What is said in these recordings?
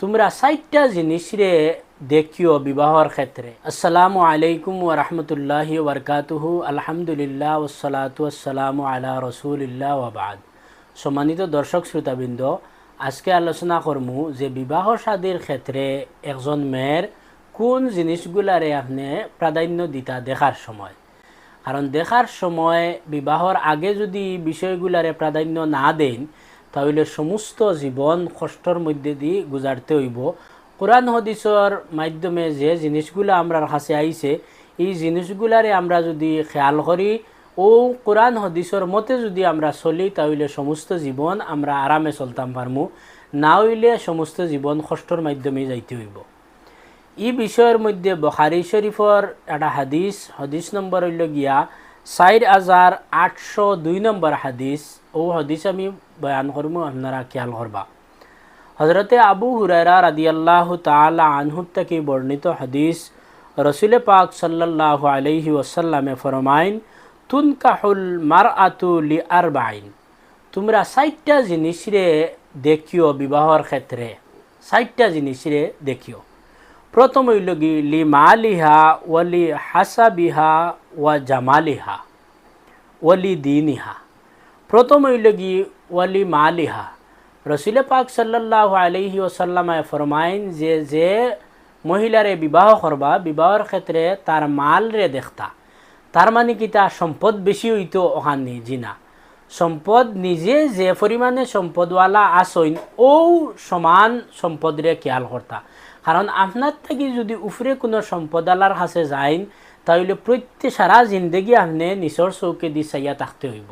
তোমরা চারটা জিনিস রে দেখিও বিবাহর ক্ষেত্রে। আসসালামু আলাইকুম ওয়া রাহমাতুল্লাহি ওয়া বারাকাতুহু। আলহামদুলিল্লাহ ওয়াসসালামু আলা রাসূলিল্লাহ ওয়া বাদ। সম্মানিত দর্শক শ্রোতাবৃন্দ, আজকে আলোচনা করমু যে বিবাহ শাদীর ক্ষেত্রে একজন মেয়ের কোন জিনিসগুলারে আপনি প্রাধান্য দিতা দেখার সময়। কারণ দেখার সময় বিবাহর আগে যদি বিষয়গুলারে প্রাধান্য না দেন তাহলে সমস্ত জীবন কষ্টর মধ্যে দিয়ে গুজারতে হইব। কোরআন হদিসর মাধ্যমে যে জিনিসগুলো আমরা কাছে আইছে, এই জিনিসগুলারে আমরা যদি খেয়াল করি ও কোরআন হদিসর মতে যদি আমরা চলি, তাহলে সমস্ত জীবন আমরা আরামে চলতাম পারমু। না হইলে সমস্ত জীবন কষ্টর মাধ্যমে যাইতে হইব। এই বিষয়ের মধ্যে বখারি শরীফর একটা হাদিস হাদিস নম্বর হইল গিয়া চার হাজার আটশো দুই নম্বর হাদিস, ও হাদিস আমি বয়ান করব আপনারা খেয়াল করবা। হজরতে আবু হুরায়রা রাদিয়াল্লাহ তালা আনহুর থেকে বর্ণিত হাদিস, রসুল পাক সাল্লাহ আলহি ওসাল্লামে ফরমাইন, তুনকাহুল মার আতু লি আর বাইন তোমরা চারটা জিনিস রে দেখিও বিবাহর ক্ষেত্রে। চারটা জিনিস রে দেখিও। প্রথম হইল গি লি মালিহা ওয়ালি হাসাবিহা ওয়া জামালিহা ওয়ালি দিনিহা। প্রথম হইল গি ওয়ালি মালিহা। রসুলে পাক সাল্লাহ আলহি ওসাল্লামায় ফরমাইন যে যে মহিলারে বিবাহ করবা, বিবাহর ক্ষেত্রে তার মাল রে দেখতা। তার মানে কি, তার সম্পদ বেশি হইতো ওখান জিনা। সম্পদ নিজে যে পরিমাণে সম্পদওয়ালা আসইন ও সমান সম্পদরে খেয়াল করতা কারণ আপনার থেকে যদি উফরে কোনো সম্পদালার কাছে যাইন তাহলে প্রত্যেক সারা জিন্দগি আপনি নিচর চৌকে দি চাইয়া থাকতে হইব।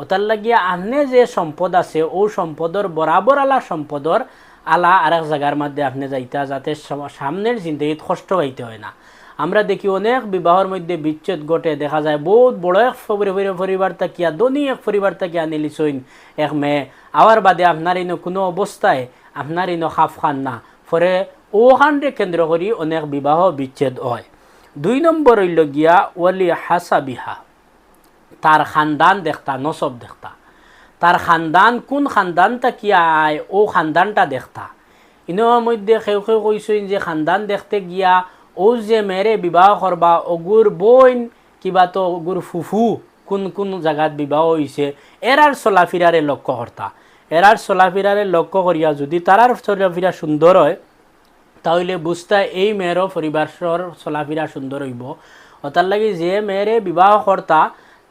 ওটার লাগিয়া আপনি যে সম্পদ আছে ও সম্পদর বরাবর আলা সম্পদর আলা আর এক জায়গার মধ্যে আপনি যাইতা যাতে সামনের জিন্দগিত কষ্ট পাইতে হয় না। আমরা দেখি অনেক বিবাহর মধ্যে বিচ্ছেদ ঘটে। দেখা যায় বহুত বড় এক পরিবার তাকিয়া ধনী এক পরিবার তাকিয়া নিলিছইন এক মেয়ে। আওয়ার বাদে আপনার ইনো কোনো অবস্থায় আপনার ইনো খাফ খান না। ফলে ওখানরে কেন্দ্র করি অনেক বিবাহ বিচ্ছেদ হয়। দুই নম্বর হইল গিয়া ওয়ালি হাসা বিহা তার খানদান দেখতা, নসব দেখতা। তার খানদান, কোন খানদানটা কি আয়, ও খানদানটা দেখতা। ইনোর মধ্যে সেউ সেউ কইসইন যে খানদান দেখতে গিয়া ও যে মেরে বিবাহ করবা অগুর বইন কিবা তো অগুর ফুফু কোন কোন জায়গাত বিবাহ হয়েছে এরার চলাফিরারে লক্ষ্য কর্তা এরার চলাফিরারে লক্ষ্য করিয়া যদি তারার চলাফিরা সুন্দর হয় তাহলে বুঝতা এই মেয়েরও পরিবারর চলাফিরা সুন্দর হইব ওটার লাগি যে মেয়েরে বিবাহ কর্তা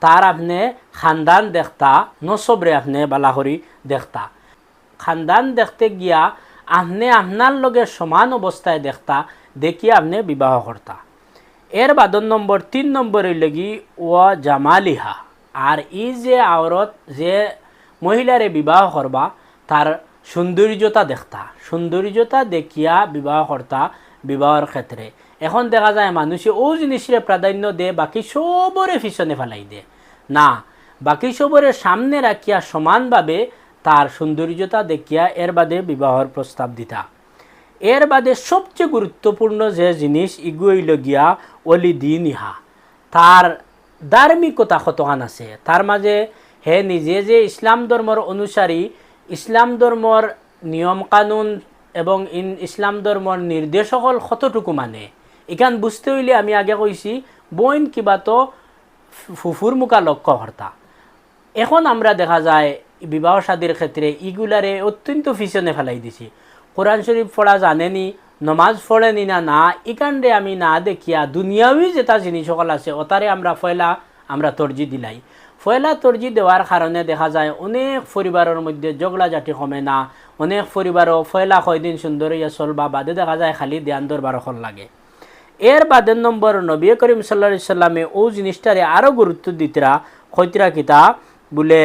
তার আপনি খানদান দেখতা নসবরে আপনি বালাহরি দেখতা খানদান দেখতে গিয়া আপনি আপনার লগে সমান অবস্থায় দেখতা দেখি আপনি বিবাহ কর্তা। এর বাদন নম্বর তিন নম্বরের লগি ও জামালিহা। আর ই যে আওরত যে মহিলারে বিবাহ করবা, তার সৌন্দর্যতা দেখতা। সৌন্দর্যতা দেখিয়া বিবাহ কর্তা বিবাহর ক্ষেত্রে। এখন দেখা যায় মানুষে ও জিনিসরে প্রাধান্য দে, বাকি সবরে পিছনে ফেলাই দে। না, বাকি সবরে সামনে রাখিয়া সমানভাবে তার সৌন্দর্যতা দেখিয়া এর বাদে বিবাহর প্রস্তাব দিতা। এর বাদে সবচেয়ে গুরুত্বপূর্ণ যে জিনিস ইগুইল গিয়া অলি দিন ইহা। তার ধার্মিকতা কতখান আছে। তার মাঝে হে নিজে যে ইসলাম ধর্মর অনুসারী ইসলাম ধর্মর নিয়ম কানুন এবং ইন ইসলাম ধর্মর নির্দেশকল কতটুকু মানে। এখান বুঝতে হইলে আমি আগে কইছি বইন কিবা তো ফুফুর মুখা লক্ষ্য কর্তা এখন আমরা দেখা যায় বিবাহ শাদীর ক্ষেত্রে ইগুলারে অত্যন্ত পিছনে ফেলাই দিছি। কোরআন শরীফ পড়া জানেনি, নমাজ পড়েনি না না ইকানরে আমি না দেখিয়া দুনিয়াবি যেটা জিনিস সকল আছে ওতারে আমরা ফয়লা, আমরা তর্জি দিলাই। ফয়লা, তর্জি দেওয়ার কারণে দেখা যায় অনেক পরিবারের মধ্যে জগলা জাতি কমে না, অনেক পরিবারও ফয়লা কয়দিন সুন্দর ইয়া চলবা বাদে দেখা যায় খালি ধ্যান দরবার লাগে। এর বাদে নম্বর, নবী করিম সাল্লা সাল্লামে ও জিনিসটারে আরও গুরুত্ব দিতরা খৈতরা কিতা? বলে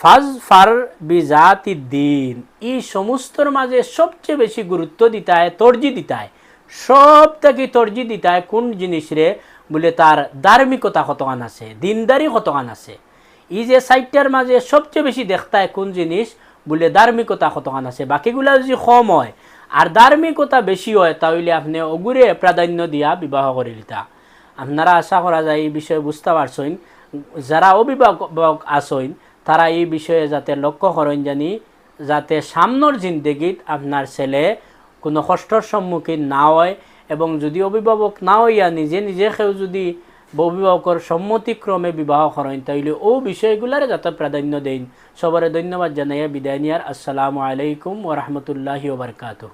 ফাজ ফার বিজাতি দিন এই সমস্তর মাঝে সবচেয়ে বেশি গুরুত্ব দিতায় তর্জি দিতায় সব থেকে তর্জি দিতায় কোন জিনিসরে? বলে তার ধার্মিকতা কতখান আছে, দিনদারি কতখান আছে। এই যে সাইটটার মাঝে সবচেয়ে বেশি দেখতায় কোন জিনিস, বলে ধার্মিকতা কতখান আছে। বাকিগুলা যদি কম হয় আর ধার্মিকতা বেশি হয়, তাহলে আপনি অগুরে প্রাধান্য দিয়া বিবাহ করে লিতা আপনারা আশা করা যায় এই বিষয়ে বুঝতে পারছেন। যারা অভিভাবক আসইন তারা এই বিষয়ে যাতে লক্ষ্য করেন জানি, যাতে সামনের জিন্দগিত আপনার ছেলে কোনো কষ্টর সম্মুখীন না হয় এবং যদি অভিভাবক না হইয়া নিজে নিজে কেউ যদি অভিভাবকর সম্মতিক্রমে বিবাহ করেন, তাইলে ও বিষয়গুলারে যাতে প্রাধান্য দেন। সবারে ধন্যবাদ জানাইয়া বিদায় নিয়ার। আসসালামু আলাইকুম ওরহমতুল্লাহি ওবরকাতহ